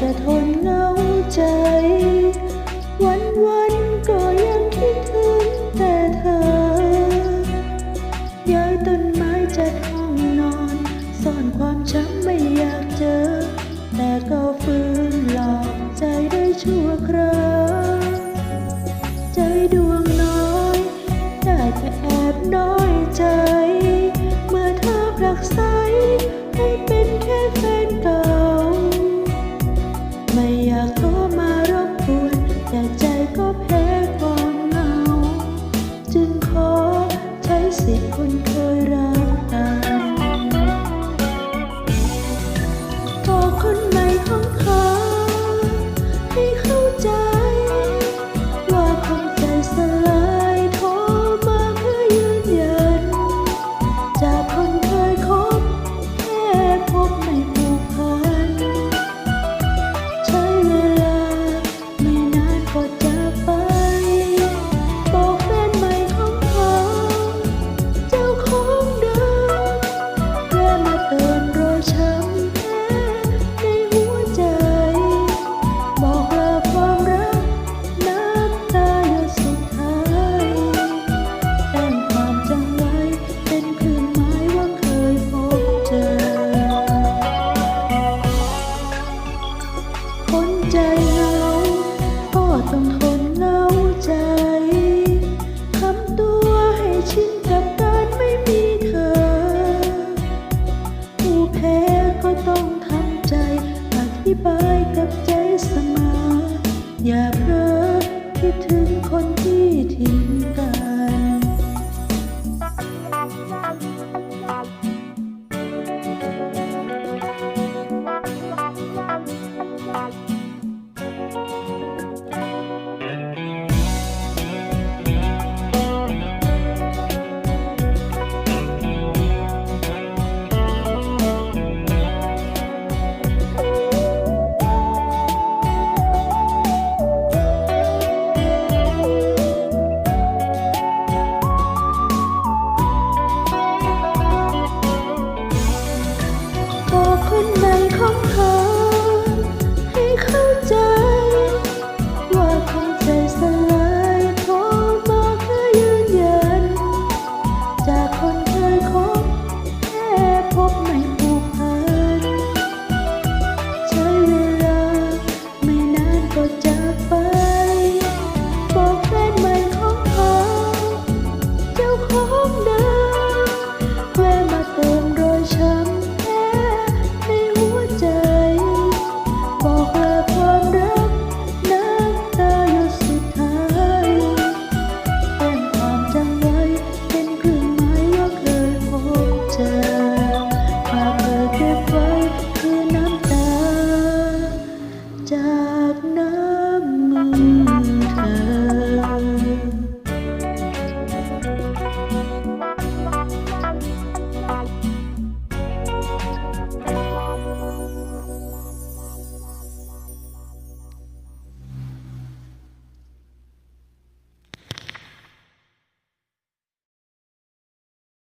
จะทนเหงาใจ วันวันก็ยังคิดถึงแต่เธอ ย้ายต้นไม้จัดห้องนอนซ่อนความช้ำไม่อยากเจอ แต่ก็ฟื้นหลอกใจได้ชั่วคราวจึงขอใช้สิทธิ์คนเคยรักตากับใจเสมออย่าเพ้อคิดถึงคนที่ทิ้ง die.